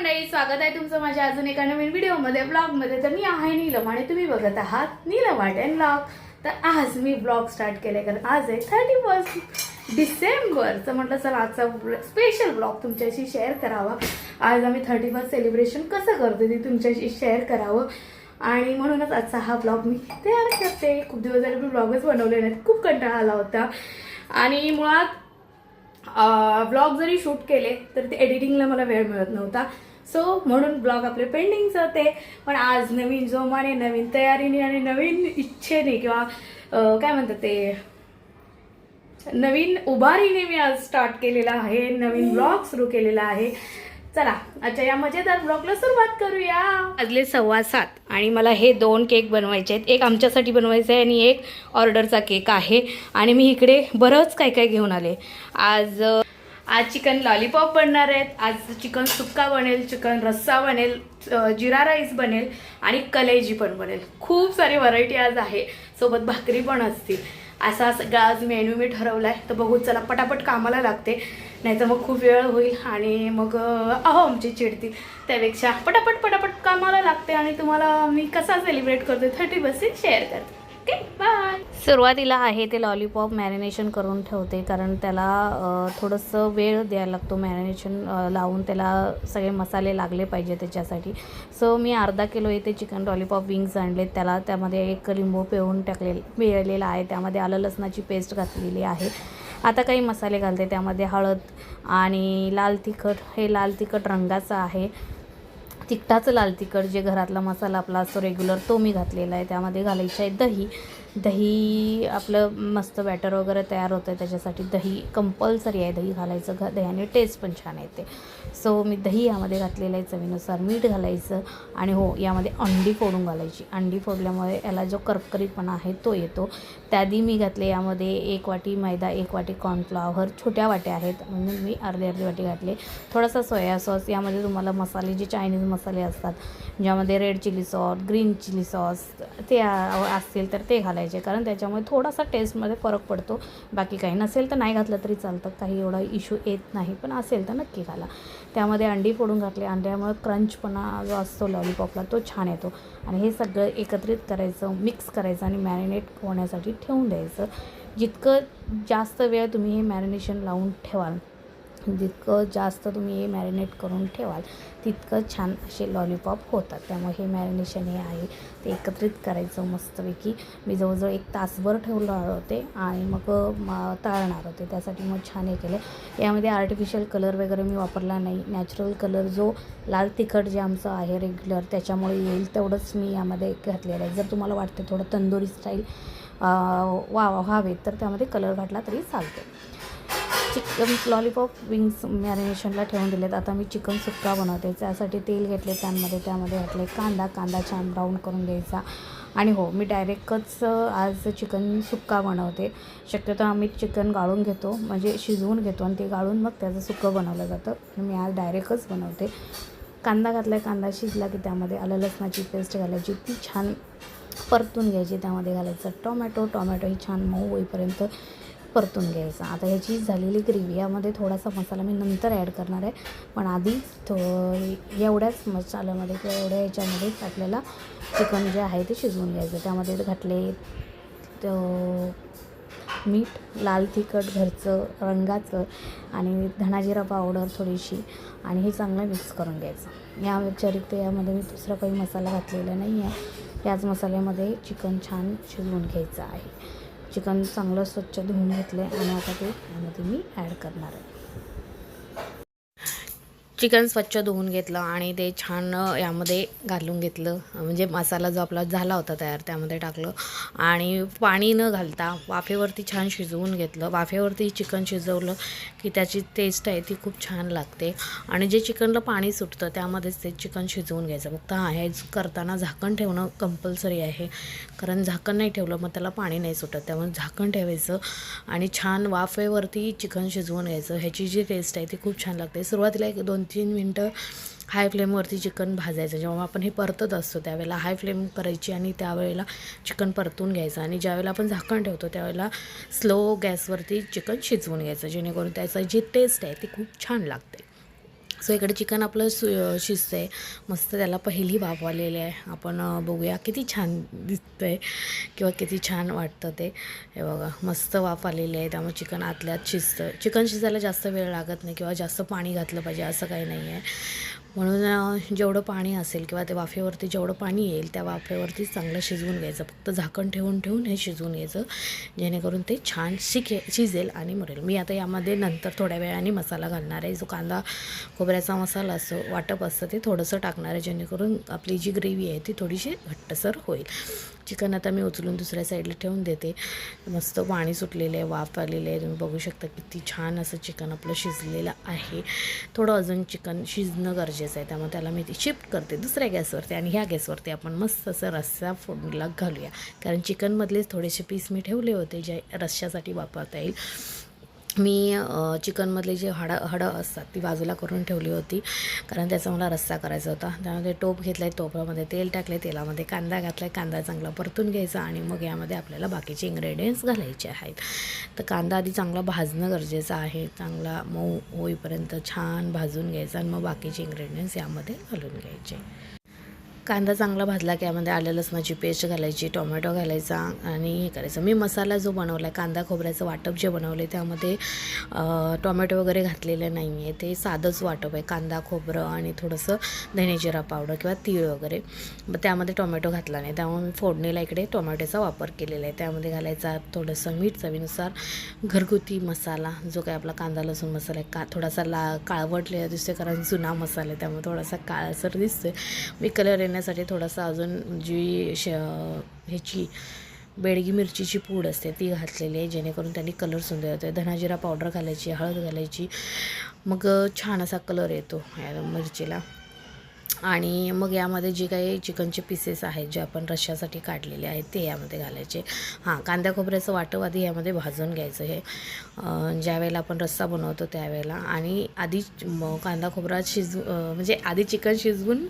मंडळी स्वागत आहे तुमचं माझ्या अजून एका नवीन व्हिडिओमध्ये ब्लॉगमध्ये. तर मी आहे नीलम आणि तुम्ही बघत आहात नीलम आर्ट अँड ब्लॉग तर आज मी ब्लॉग स्टार्ट केले कारण आज आहे थर्टी फर्स्ट डिसेंबरचं म्हटलं चला आजचा स्पेशल ब्लॉग तुमच्याशी शेअर करावा. आज आम्ही थर्टी फर्स्ट सेलिब्रेशन कसं करतो ते तुमच्याशी शेअर करावं. आणि म्हणूनच आजचा हा ब्लॉग मी तयार करते. खूप दिवस झाले मी ब्लॉगच बनवले नाहीत खूप कंटाळा आला होता. आणि मुळात ब्लॉग जरी शूट केले तर ते एडिटिंगला मला वेळ मिळत नव्हता. सो म्हणून ब्लॉग आपले पेंडिंगच होते. पण आज नवीन जोमाने नवीन तयारीने आणि नवीन इच्छेने किंवा काय म्हणतात ते नवीन उभारीने मी आज स्टार्ट केलेला आहे नवीन ब्लॉग सुरू केलेला आहे. चला अच्छा या मजेदार ब्लॉगला सुरुवात करूया. वाजले सव्वा सात आणि मला हे दोन केक बनवायचे आहेत. एक आमच्यासाठी बनवायचं आहे आणि एक ऑर्डरचा केक आहे. आणि मी इकडे बरंच काय काय घेऊन आले. आज आज चिकन लॉलीपॉप बनणार आहेत. आज चिकन सुक्का बनेल चिकन रस्सा बनेल जिरा राईस बनेल आणि कलेजी पण बनेल. खूप सारी व्हरायटी आज आहे. सोबत भाकरी पण असतील. असा सगळा आज मेन्यू मी ठरवला आहे तर बघू चला पटापट कामाला लागते. नाहीतर मग खूप वेळ होईल आणि मग अहो आमची चिडतील त्यापेक्षा पटापट पटापट कामाला लागते आणि तुम्हाला मी कसा सेलिब्रेट करते थर्टी पर्सेंट शेअर करते. ओके बाय सुरुवातीला आहे ते लॉलीपॉप मॅरिनेशन करून ठेवते कारण त्याला थोडंसं वेळ द्यायला लागतो मॅरिनेशन लावून त्याला सगळे मसाले लागले पाहिजे त्याच्यासाठी. सो मी अर्धा किलो इथे चिकन लॉलीपॉप विंग्स आणले त्याला त्यामध्ये एक लिंबू पिळून टाकले पिळलेला आहे त्यामध्ये आलं लसणाची पेस्ट घातलेली आहे. आता काही मसाले घालते त्यामध्ये हळद आणि लाल तिखट हे लाल तिखट रंगाचं आहे. तिखटाचं लाल तिखट जे घरातला मसाला आपला असतो रेग्युलर तो मी घातलेला आहे. त्यामध्ये घालायचं आहे दही. दही आपलं मस्त बॅटर वगैरे तयार होतं आहे त्याच्यासाठी. दही कंपल्सरी आहे दही घालायचं घ दह्याने टेस्ट पण छान येते. सो मी दही यामध्ये घातलेलं आहे चवीनुसार. मीठ घालायचं आणि हो यामध्ये अंडी फोडून घालायची. अंडी फोडल्यामुळे याला जो करकरीपणा आहे तो येतो. त्याआधी मी घातले यामध्ये एक वाटी मैदा एक वाटी कॉर्नफ्लॉवर छोट्या वाट्या आहेत म्हणून मी अर्धी अर्धी वाटी घातले. थोडासा सोया सॉस यामध्ये तुम्हाला मसाले जे चायनीज मसाले असतात ज्यामध्ये red chilli sauce green chilli sauce ते असतील तर ते घालायचं. कारण त्याच्यामुळे थोडासा टेस्टमध्ये फरक पडतो. बाकी काही नसेल तर नाही घातलं तरी चालतं. काही एवढा इश्यू येत नाही पण असेल तर नक्की घाला. त्यामध्ये अंडी फोडून घातले. अंड्यामुळे क्रंचपणा जो असतो लॉलीपॉपला तो छान येतो. आणि हे सगळं एकत्रित करायचं मिक्स करायचं आणि मॅरिनेट होण्यासाठी ठेवून द्यायचं. जितकं जास्त वेळ तुम्ही हे मॅरिनेशन लावून ठेवाल जितकं जास्त तुम्ही हे मॅरिनेट करून ठेवाल तितकं छान असे लॉलीपॉप होतात. त्यामुळे हे मॅरिनेशन हे आहे. ते एकत्रित करायचं मस्तपैकी. मी जवळजवळ एक तासभर ठेवणार होते आणि मग तळणार होते. त्यासाठी मग छान हे केलं. यामध्ये आर्टिफिशियल कलर वगैरे मी वापरला नाही. नॅचरल कलर जो लाल तिखट जे आमचं आहे रेग्युलर त्याच्यामुळे येईल तेवढंच मी यामध्ये घातलेलं आहे. जर तुम्हाला वाटतं थोडं तंदुरी स्टाईल वा व्हावे तर त्यामध्ये कलर घातला तरी चालतो. चिकन लॉलीपॉप विंग्स मॅरिनेशनला ठेवून दिलेत. आता मी चिकन सुक्का बनवते. त्यासाठी तेल घेतले पॅनमध्ये त्यामध्ये घातले कांदा. कांदा छान ब्राऊन करून घ्यायचा. आणि हो मी डायरेक्टच आज चिकन सुक्का बनवते. शक्यतो आम्ही चिकन गाळून घेतो. म्हणजे शिजवून घेतो आणि ते गाळून मग त्याचं सुक्कं बनवलं जातं. मी आज डायरेक्टच बनवते. कांदा घातला कांदा शिजला की त्यामध्ये आलं लसणाची पेस्ट घालायची. ती छान परतून घ्यायची. त्यामध्ये घालायचं टोमॅटो. टोमॅटो ही छान मऊ होईपर्यंत परतून घ्यायचा. आता ह्याची झालेली ग्रेव्ही यामध्ये थोडासा मसाला मी नंतर ॲड करणार आहे. पण आधी थो एवढ्याच मसाल्यामध्ये किंवा एवढ्या ह्याच्यामध्येच आपल्याला चिकन जे आहे ते शिजवून घ्यायचं. त्यामध्ये घातले मीठ लाल तिखट घरचं रंगाचं आणि धणाजिरा पावडर थोडीशी आणि हे चांगलं मिक्स करून घ्यायचं. या व्यतिरिक्त यामध्ये मी दुसरा काही मसाला घातलेला नाही आहे याच मसाल्यामध्ये चिकन छान शिजवून घ्यायचं आहे. चिकन चांगलं स्वच्छ धुवून आहे आणि आता ते यामध्ये मी ॲड करणार आहे. चिकन स्वच्छ धुवून घेतलं आणि ते छान यामध्ये घालून घेतलं. म्हणजे मसाला जो आपला झाला होता तयार त्यामध्ये टाकलं. आणि पाणी न घालता वाफेवरती छान शिजवून घेतलं. वाफेवरती चिकन शिजवलं की त्याची टेस्ट आहे ती खूप छान लागते. आणि जे चिकनला पाणी सुटतं त्यामध्येच ते चिकन शिजवून घ्यायचं. फक्त हा हे करताना झाकण ठेवणं कंपल्सरी आहे. कारण झाकण नाही ठेवलं मग त्याला पाणी नाही सुटत. त्यामुळे झाकण ठेवायचं आणि छान वाफेवरती चिकन शिजवून घ्यायचं. ह्याची जी टेस्ट आहे ती खूप छान लागते. सुरुवातीला एक दोन तीन मिनटं हाय फ्लेमवरती चिकन भाजायचं. जेव्हा आपण हे परतत असतो त्यावेळेला हाय फ्लेम करायची आणि त्यावेळेला चिकन परतून घ्यायचं. आणि ज्यावेळेला आपण झाकण ठेवतो त्यावेळेला स्लो गॅसवरती चिकन शिजवून घ्यायचं. जेणेकरून त्याचं जी टेस्ट आहे ती खूप छान लागते सो इकडे चिकन आपलं सु शिजतं आहे मस्त त्याला पहिली वाफ आलेली आहे. आपण बघूया किती छान दिसतं आहे किंवा किती छान वाटतं ते. हे बघा मस्त वाफ आलेली आहे. त्यामुळे चिकन आतल्यात शिजतं चिकन शिजायला जास्त वेळ लागत नाही किंवा जास्त पाणी घातलं पाहिजे असं काही नाही आहे म्हणून जेवढं पाणी असेल किंवा ते वाफेवरती जेवढं पाणी येईल त्या वाफेवरती चांगलं शिजवून घ्यायचं. फक्त झाकण ठेवून ठेवून हे शिजवून घ्यायचं जेणेकरून ते छान शिके शिजेल आणि मरेल. मी आता यामध्ये नंतर थोड्या वेळाने मसाला घालणार आहे. जो कांदा खोबऱ्याचा मसाला असो वाटप असतं ते थोडंसं टाकणार आहे जेणेकरून आपली जी ग्रेव्ही आहे ती थोडीशी घट्टसर होईल. चिकन आता मी उचलून दुसऱ्या साईडला ठेवून देते. मस्त पाणी सुटलेलं आहे वाफ आलेलं आहे. तुम्ही बघू शकता किती छान असं चिकन आपलं शिजलेलं आहे. थोडं अजून चिकन शिजणं गरजेचं आहे त्यामुळे त्याला मी ती शिफ्ट करते दुसऱ्या गॅसवरती आणि ह्या गॅसवरती आपण मस्त असं रस्सा फोडणीला घालूया. कारण चिकनमधलेच थोडेसे पीस मी ठेवले होते जे रश्श्यासाठी वापरता येईल. मी चिकनमधले जे हाडं हडं असतात ती बाजूला करून ठेवली होती. कारण त्याचा मला रस्सा करायचा होता. त्यामध्ये टोप घेतला आहे टोपामध्ये तेल टाकले तेलामध्ये कांदा घातला आहे कांदा चांगला परतून घ्यायचा आणि मग यामध्ये आपल्याला बाकीचे इन्ग्रेडियंट्स घालायचे आहेत. तर कांदा आधी चांगला भाजणं गरजेचं आहे. चांगला मऊ होईपर्यंत छान भाजून घ्यायचा आणि मग बाकीचे इन्ग्रेडियंट्स यामध्ये घालून घ्यायचे. कांदा चांगला भाजला की यामध्ये आलं लसणाची पेस्ट घालायची टोमॅटो घालायचा आणि हे करायचं. मी मसाला जो बनवला आहे कांदा खोबऱ्याचं वाटप जे बनवलं आहे त्यामध्ये टोमॅटो वगैरे घातलेलं नाही आहे ते साधंच वाटप आहे. कांदा खोबरं आणि थोडंसं धनेजिरा पावडर किंवा तीळ वगैरे. मग त्यामध्ये टोमॅटो घातला नाही. त्यामुळे मी फोडणीला इकडे टोमॅटोचा वापर केलेला आहे. त्यामध्ये घालायचा थोडंसं मीठ चवीनुसार घरगुती मसाला जो काय आपला कांदा लसूण मसाला आहे. का थोडासा ला काळवटलेला दिसतोय कारण जुना मसाला आहे. त्यामुळे थोडासा काळसर दिसतोय. मी कलर करण्यासाठी थोडासा अजून जी श ह्याची बेडगी मिरचीची पूड असते ती घातलेली आहे जेणेकरून त्यांनी कलर सुंदर येतो धनाजिरा पावडर घालायची हळद घालायची. मग छान असा कलर येतो या मिरचीला. आणि मग यामध्ये जे काही चिकनचे पीसेस आहेत जे आपण रश्श्यासाठी काढलेले आहेत ते यामध्ये घालायचे. हां कांद्या खोबऱ्याचं वाटप आधी यामध्ये भाजून घ्यायचं हे. ज्यावेळेला आपण रस्सा बनवतो त्यावेळेला. आणि आधी कांदा खोबरा शिजवू म्हणजे आधी चिकन शिजवून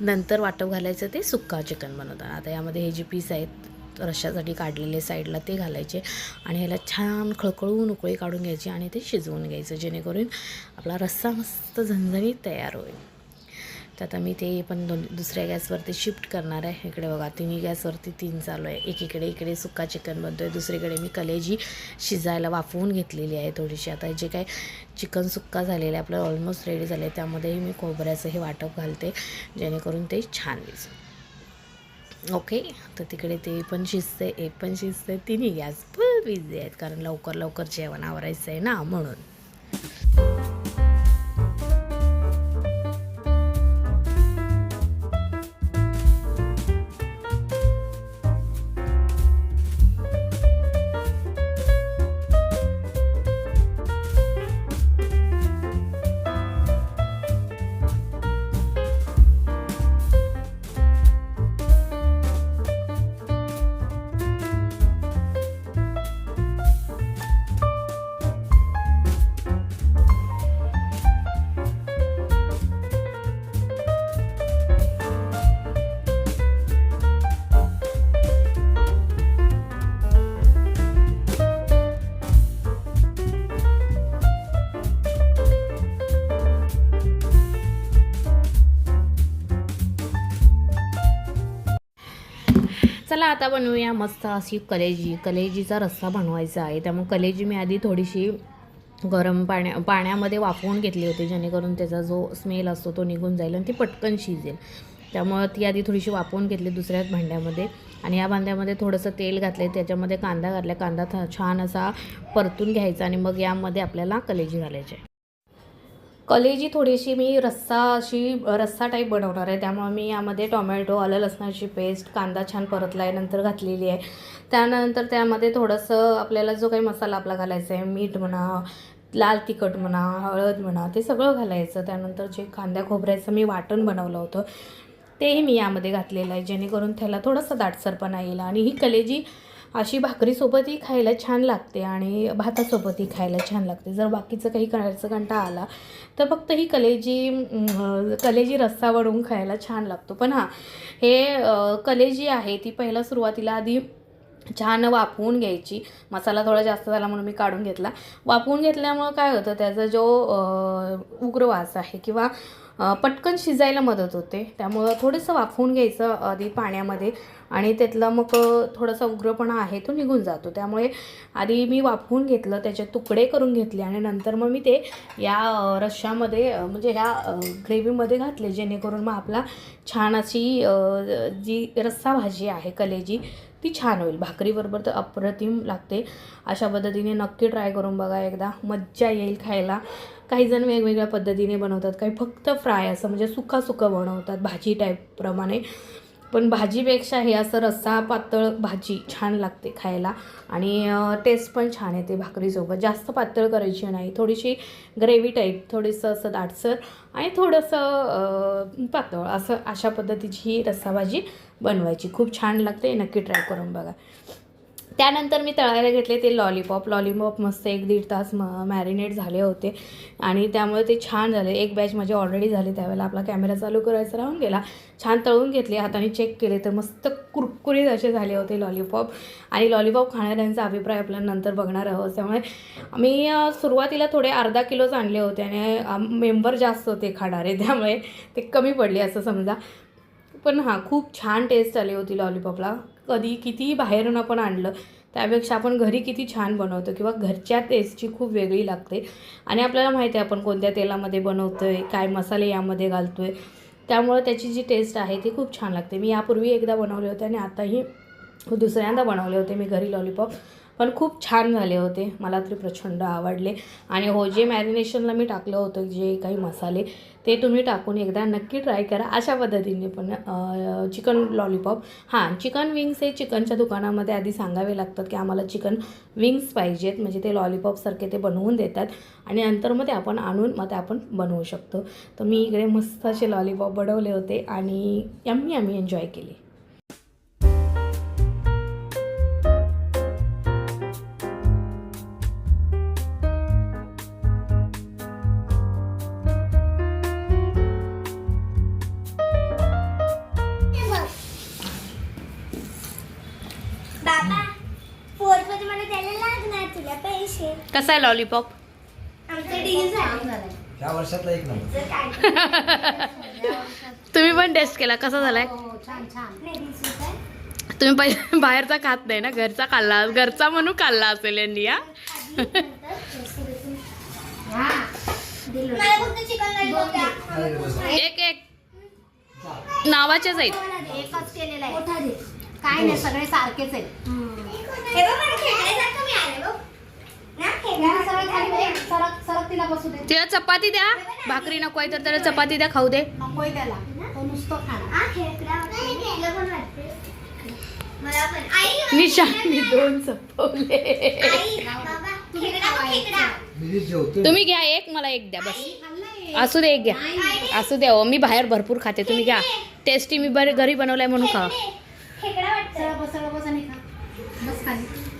नंतर वाटप घालायचं ते सुक्का चिकन बनवताना आता यामध्ये हे जे पीस आहेत रश्श्यासाठी काढलेले साईडला ते घालायचे आणि ह्याला छान खळखळून उकळी काढून घ्यायची आणि ते शिजवून घ्यायचं जेणेकरून आपला रस्सा मस्त झणझणीत तयार होईल. तर आता मी ते पण दोन दुसऱ्या गॅसवरती शिफ्ट करणार आहे. इकडे बघा तिन्ही गॅसवरती तीन चालू आहे. एकीकडे इकडे सुक्का चिकन बनतो आहे दुसरीकडे मी कलेजी शिजायला वाफवून घेतलेली आहे थोडीशी. आता जे काय चिकन सुक्का झालेलं आहे आपलं ऑलमोस्ट रेडी झालं आहे त्यामध्येही मी खोबऱ्याचं हे वाटप घालते जेणेकरून ते छान दिसेल. ओके तर तिकडे ते पण शिजते एक पण शिजते तिन्ही गॅस फुल बिझी आहेत कारण लवकर लवकर जेवण आवरायचं आहे ना म्हणून. चला आता बनवूया मस्त अशी कलेजी. कलेजीचा रस्सा बनवायचा आहे. त्यामुळे कलेजी मी आधी थोडीशी गरम पाण्या पाण्यामध्ये वाफवून घेतली होती. जेणेकरून त्याचा जो स्मेल असतो तो निघून जाईल आणि ती पटकन शिजेल. त्यामुळं ती आधी थोडीशी वाफवून घेतली दुसऱ्याच भांड्यामध्ये. आणि या भांड्यामध्ये थोडंसं तेल घातलं त्याच्यामध्ये कांदा घातला. कांदा छान असा परतून घ्यायचा आणि मग यामध्ये आपल्याला कलेजी घालायची. कलेजी थोडीशी मी रस्सा अशी रस्सा टाईप बनवणार आहे. त्यामुळे मी यामध्ये टोमॅटो आलं लसणाची पेस्ट कांदा छान परतला आहे नंतर घातलेली आहे. त्यानंतर त्यामध्ये थोडंसं आपल्याला जो काही मसाला आपला घालायचा आहे मीठ म्हणा लाल तिखट म्हणा हळद म्हणा ते सगळं घालायचं. त्यानंतर जे कांद्या खोबऱ्याचं मी वाटण बनवलं होतं तेही मी यामध्ये घातलेलं आहे. जेणेकरून त्याला थोडंसं दाटसरपणा येईल. आणि ही कलेजी अशी भाकरीसोबतही खायला छान लागते आणि भातासोबतही खायला छान लागते. जर बाकीचं काही करायचं कंटा आला तर फक्त ही कलेजी कलेजी रस्सा वडून खायला छान लागतो. पण हां हे कलेजी आहे ती पहिला सुरुवातीला आधी छान वाफवून घ्यायची. मसाला थोडा जास्त झाला म्हणून मी काढून घेतला. वाफवून घेतल्यामुळं काय होतं त्याचा जो उग्र वास आहे किंवा पटकन शिजायला मदत होते. त्यामुळं थोडंसं वाफवून घ्यायचं आधी पाण्यामध्ये आणि त्यातला मग थोडासा उग्रपणा आहे तो निघून जातो. त्यामुळे आधी मी वाफवून घेतलं त्याचे तुकडे करून घेतले आणि नंतर मग मी ते या रश्श्यामध्ये म्हणजे ह्या ग्रेव्हीमध्ये घातले जेणेकरून मग आपला छान अशी जी रस्सा भाजी आहे कलेजी ती छान होईल. भाकरीबरोबर तर अप्रतिम लागते. अशा पद्धतीने नक्की ट्राय करून बघा एकदा. मज्जा येईल खायला. काही जण वेगवेगळ्या पद्धतीने बनवतात. काही फक्त फ्राय असं म्हणजे सुका सुका बनवतात भाजी टाईपप्रमाणे पण भाजीपेक्षा हे असं रस्सा पातळ भाजी छान लागते खायला आणि टेस्ट पण छान येते भाकरीसोबत. जास्त पातळ करायची नाही. थोडीशी ग्रेव्ही टाईप थोडंसं असं दाटसर आणि थोडंसं पातळ असं अशा पद्धतीची ही रस्सा भाजी बनवायची. खूप छान लागते. नक्की ट्राय करून बघा. त्यानंतर मी तळायला घेतले ते लॉलीपॉप लॉलीपॉप मस्त एक दीड तास म मॅरिनेट झाले होते. आणि त्यामुळे ते छान झाले. एक बॅच माझे ऑलरेडी झाले त्यावेळेला. आपला कॅमेरा चालू करायचा राहून गेला. छान तळून घेतले. हाताने चेक केले तर मस्त कुरकुरीत असे झाले होते लॉलीपॉप आणि लॉलीपॉप खाणाऱ्यांचा अभिप्राय आपल्या नंतर बघणार आहोत. त्यामुळे मी सुरुवातीला थोडे अर्धा किलोच आणले होते आणि मेंबर जास्त होते खाणारे. त्यामुळे ते कमी पडले असं समजा. पण हां खूप छान टेस्ट आली होती लॉलीपॉपला कधी कितीही बाहेरून आपण आणलं त्यापेक्षा आपण घरी किती छान बनवतो किंवा घरच्या टेस्टची खूप वेगळी लागते. आणि आपल्याला माहिती आहे आपण कोणत्या तेलामध्ये बनवतो आहे काय मसाले यामध्ये घालतो आहे त्यामुळं त्याची जी टेस्ट आहे ती खूप छान लागते. मी यापूर्वी एकदा बनवले होते आणि आताही दुसऱ्यांदा बनवले होते मी घरी लॉलीपॉप पण खूप छान झाले होते. मला तरी प्रचंड आवडले. आणि हो जे मॅरिनेशनला मी टाकलं होतं जे काही मसाले ते तुम्ही टाकून एकदा नक्की ट्राय करा. अशा पद्धतीने पण चिकन लॉलीपॉप हां चिकन विंग्स हे चिकनच्या दुकानामध्ये आधी सांगावे लागतात की आम्हाला चिकन विंग्स पाहिजेत. म्हणजे ते लॉलीपॉपसारखे ते बनवून देतात. आणि नंतर मग ते आपण आणून मग ते आपण बनवू शकतो. तर मी इकडे मस्त असे लॉलीपॉप बनवले होते आणि यम्मी आम्ही एन्जॉय केली. कसा आहे लॉलीपॉप? आमचं डील झालं ह्या वर्षातला एक नंबर. जर काय तुम्ही पण टेस्ट केला कसा झालाय? आहे. तुम्ही पहिले बाहेरचा खात नाही ना घरचा खाल्ला घरचा म्हणून खाल्ला असेल यांनी या मला फक्त चिकन लॉलीपॉप द्या एक एक. नावाचेच आहेत. एकच केलेला आहे. काय नाही सगळे सारखेच आहेत. तिला बसू दे. तिला चपाती द्या. भाकरी नको आहे तर त्याला चपाती द्या खाऊ दे. निशाने दोन चपवले. तुम्ही घ्या एक मला एक द्या बस. असू दे एक घ्या. असू द्या मी बाहेर भरपूर खाते. तुम्ही घ्या. टेस्टी मी बरे घरी बनवलाय म्हणून खा.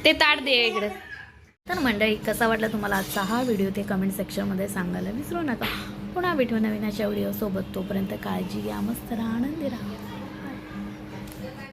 ते ताट दे इकडे. तर मंडळी कसा वाटला तुम्हाला आजचा हा व्हिडिओ? ते कमेंट सेक्शनमध्ये सांगायला विसरू नका. पुन्हा भेटू नवीन अशा व्हिडिओसोबत तोपर्यंत काळजी घ्या मस्त राहा आनंदी राहा.